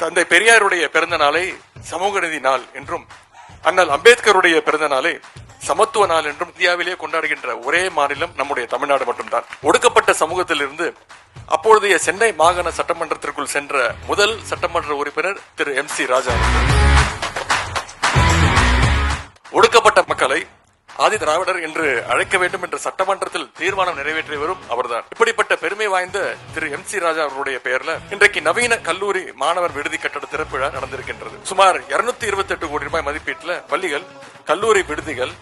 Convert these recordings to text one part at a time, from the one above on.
தந்தை பெரியாருடைய பிறந்த நாளை சமூக நீதி நாள் என்றும் அண்ணல் அம்பேத்கருடைய பிறந்த நாளை சமத்துவ நாள் என்றும் இந்தியாவிலே கொண்டாடுகின்ற ஒரே மாநிலம் நம்முடைய தமிழ்நாடு மட்டும்தான். ஒடுக்கப்பட்ட சமூகத்திலிருந்து அப்பொழுதைய சென்னை மாகாண சட்டமன்றத்திற்குள் சென்ற முதல் சட்டமன்ற உறுப்பினர் திரு எம் சி ராஜா. ஆதி திராவிடர் என்று அழைக்க வேண்டும் என்ற சட்டமன்றத்தில் தீர்மானம் நிறைவேற்றியவரும் அவர்தான். இப்படிப்பட்ட பெருமை வாய்ந்த திரு எம் சி ராஜா அவருடைய பெயர்ல இன்றைக்கு நவீன கல்லூரி மாணவர் விடுதி கட்டட திறப்பு விழா நடந்திருக்கின்றது. சுமார் 228 இருபத்தி எட்டு கோடி ரூபாய் மதிப்பீட்டுல பள்ளிகள் கல்லூரி விடுதிகள்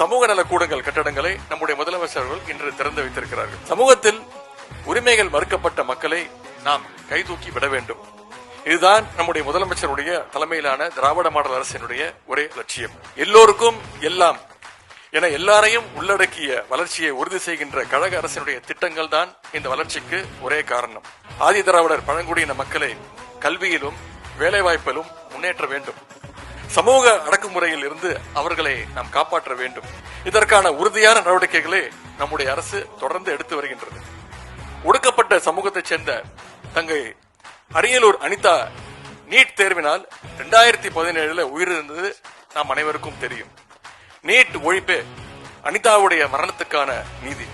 சமூக நல கூடங்கள் கட்டடங்களை நம்முடைய முதலமைச்சர்கள் இன்று திறந்து வைத்திருக்கிறார்கள். சமூகத்தில் உரிமைகள் மறுக்கப்பட்ட மக்களை நாம் கைதூக்கி விட வேண்டும். இதுதான் நம்முடைய முதலமைச்சருடைய தலைமையிலான திராவிட மாடல் அரசினுடைய ஒரே லட்சியம். எல்லோருக்கும் எல்லாம் என எல்லாரையும் உள்ளடக்கிய வளர்ச்சியை உறுதி செய்கின்ற கழக அரசினுடைய திட்டங்கள் தான் இந்த வளர்ச்சிக்கு ஒரே காரணம். ஆதி திராவிடர் பழங்குடியின மக்களை கல்வியிலும் வேலைவாய்ப்பிலும் முன்னேற்ற வேண்டும். சமூக அடக்குமுறையில் இருந்து அவர்களை நாம் காப்பாற்ற வேண்டும். இதற்கான உறுதியான நடவடிக்கைகளை நம்முடைய அரசு தொடர்ந்து எடுத்து வருகின்றது. ஒடுக்கப்பட்ட சமூகத்தைச் சேர்ந்த தங்கை அரியலூர் அனிதா நீட் தேர்வினால் இரண்டாயிரத்தி பதினேழுல உயிரிழந்தது நாம் அனைவருக்கும் தெரியும். நீட் ஒழிப்பே அனிதாவுடைய மரணத்துக்கான நீதி.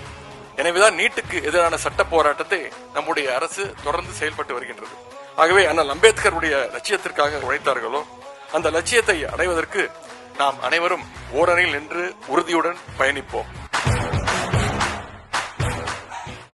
எனவேதான் நீட்டுக்கு எதிரான சட்ட போராட்டத்தை நம்முடைய அரசு தொடர்ந்து செயல்பட்டு வருகின்றது. ஆகவே அண்ணல் அம்பேத்கருடைய லட்சியத்திற்காக உழைத்தார்களோ அந்த லட்சியத்தை அடைவதற்கு நாம் அனைவரும் ஓரணியில் நின்று உறுதியுடன் பயணிப்போம்.